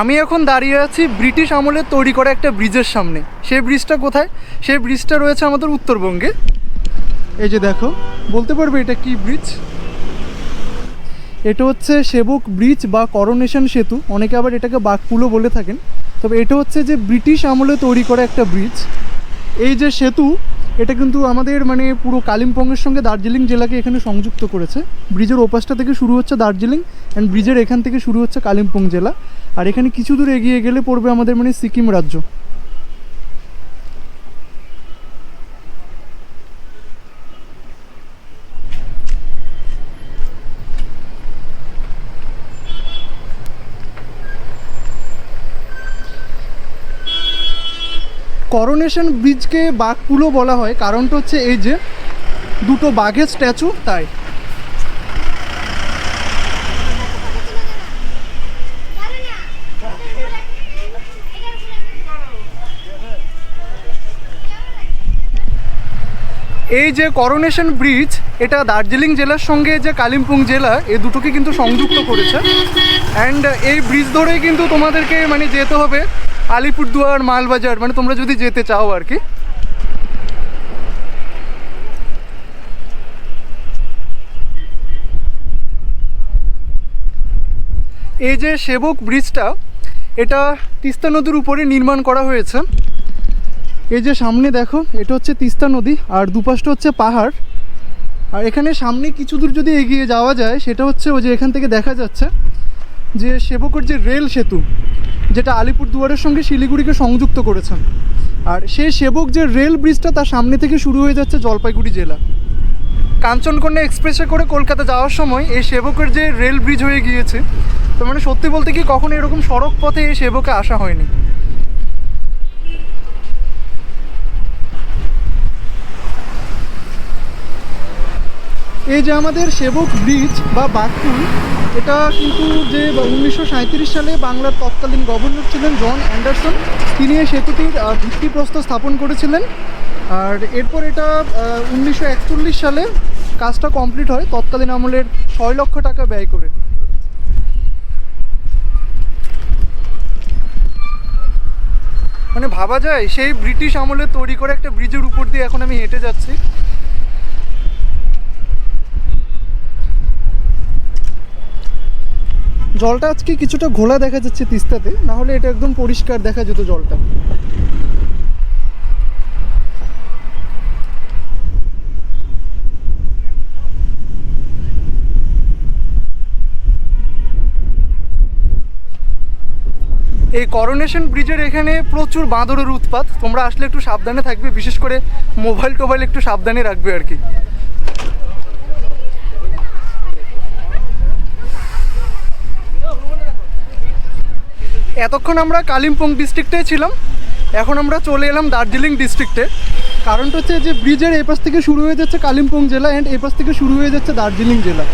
আমি এখন দাঁড়িয়ে আছি ব্রিটিশ আমলে তৈরি করা একটা ব্রিজের সামনে। সেই ব্রিজটা কোথায়? সেই ব্রিজটা রয়েছে আমাদের উত্তরবঙ্গে। এই যে দেখো, বলতে পারবে এটা কি ব্রিজ? এটা হচ্ছে সেবক ব্রিজ বা করোনেশন সেতু। অনেকে আবার এটাকে বাঘপুলও বলে থাকেন। তবে এটা হচ্ছে যে ব্রিটিশ আমলে তৈরি করা একটা ব্রিজ। এই যে সেতু এটা কিন্তু আমাদের মানে পুরো কালিম্পংয়ের সঙ্গে দার্জিলিং জেলাকে এখানে সংযুক্ত করেছে। ব্রিজের ওপাশটা থেকে শুরু হচ্ছে দার্জিলিং অ্যান্ড ব্রিজের এখান থেকে শুরু হচ্ছে কালিম্পং জেলা। আর এখানে কিছু দূর এগিয়ে গেলে পড়বে আমাদের মানে সিকিম রাজ্য। করোনেশন ব্রিজকে বাঘপুলও বলা হয়। কারণটা হচ্ছে এই যে দুটো বাঘের স্ট্যাচু তাই। এই যে করোনেশন ব্রিজ এটা দার্জিলিং জেলার সঙ্গে যে কালিম্পং জেলা, এই দুটোকে কিন্তু সংযুক্ত করেছে। অ্যান্ড এই ব্রিজ ধরেই কিন্তু তোমাদেরকে মানে যেতে হবে। আলিপুরদুয়ার মালবাজার মানে তোমরা যদি যেতে চাও আর কি। এই যে সেবক ব্রিজটা, এটা তিস্তা নদীর উপরে নির্মাণ করা হয়েছে। এই যে সামনে দেখো, এটা হচ্ছে তিস্তা নদী, আর দুপাশটা হচ্ছে পাহাড়। আর এখানে সামনে কিছু দূর যদি এগিয়ে যাওয়া যায়, সেটা হচ্ছে ওই যে এখান থেকে দেখা যাচ্ছে। যে সেবকের যে রেল সেতু, যেটা আলিপুরদুয়ারের সঙ্গে শিলিগুড়িকে সংযুক্ত করেছেন। আর সেই সেবক যে রেল ব্রিজটা তার সামনে থেকে শুরু হয়ে যাচ্ছে জলপাইগুড়ি জেলা। কাঞ্চনকন্যা এক্সপ্রেসে করে কলকাতা যাওয়ার সময় এই সেবকের যে রেল ব্রিজ হয়ে গিয়েছে তো মানে সত্যি বলতে কি কখনো এরকম সড়ক পথে এই সেবকে আসা হয়নি। এই যে আমাদের সেবক ব্রিজ বা বাঘপুল এটা কিন্তু যে উনিশশো সাঁইত্রিশ সালে বাংলার তৎকালীন গভর্নর ছিলেন জন অ্যান্ডারসন, তিনি এই সেতুটির ভিত্তিপ্রস্তর স্থাপন করেছিলেন। আর এরপর এটা উনিশশো একচল্লিশ সালে কাজটা কমপ্লিট হয়, তৎকালীন আমলের ছয় লক্ষ টাকা ব্যয় করে। মানে ভাবা যায়, সেই ব্রিটিশ আমলে তৈরি করে একটা ব্রিজের উপর দিয়ে এখন আমি হেঁটে যাচ্ছি। জলটা আজকে কিছুটা ঘোলা দেখা যাচ্ছে তিস্তাতে, না হলে এটা একদম পরিষ্কার দেখা যেত জলটা। এই করোনেশন ব্রিজের এখানে প্রচুর বাঁদরের উৎপাত, তোমরা আসলে একটু সাবধানে থাকবে, বিশেষ করে মোবাইল টোবাইল একটু সাবধানে রাখবে আর কি। এতক্ষণ আমরা কালিম্পং ডিস্ট্রিক্টে ছিলাম, এখন আমরা চলে এলাম দার্জিলিং ডিস্ট্রিক্টে কারণটা হচ্ছে যে ব্রিজের এপাশ থেকে শুরু হয়ে যাচ্ছে কালিম্পং জেলা অ্যান্ড এপাশ থেকে শুরু হয়ে যাচ্ছে দার্জিলিং জেলা।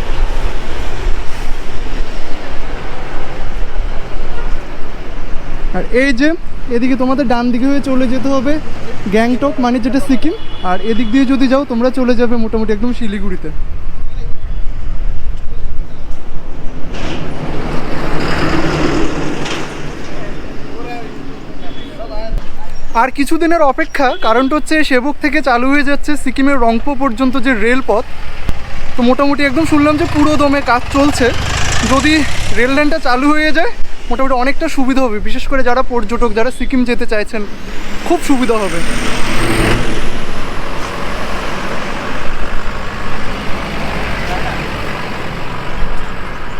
আর এই যে, এদিকে তোমাদের ডান দিকে হয়ে চলে যেতে হবে গ্যাংটক মানে যেটা সিকিম, আর এদিক দিয়ে যদি যাও তোমরা চলে যাবে মোটামুটি একদম শিলিগুড়িতে। আর কিছুদিনের অপেক্ষা, কারণটা হচ্ছে সেবক থেকে চালু হয়ে যাচ্ছে সিকিমের রংপো পর্যন্ত যে রেলপথ। তো মোটামুটি একদম শুনলাম যে পুরো দমে কাজ চলছে। যদি রেল লাইনটা চালু হয়ে যায়, মোটামুটি অনেকটা সুবিধা হবে। বিশেষ করে যারা পর্যটক, যারা সিকিম যেতে চাইছেন, খুব সুবিধা হবে।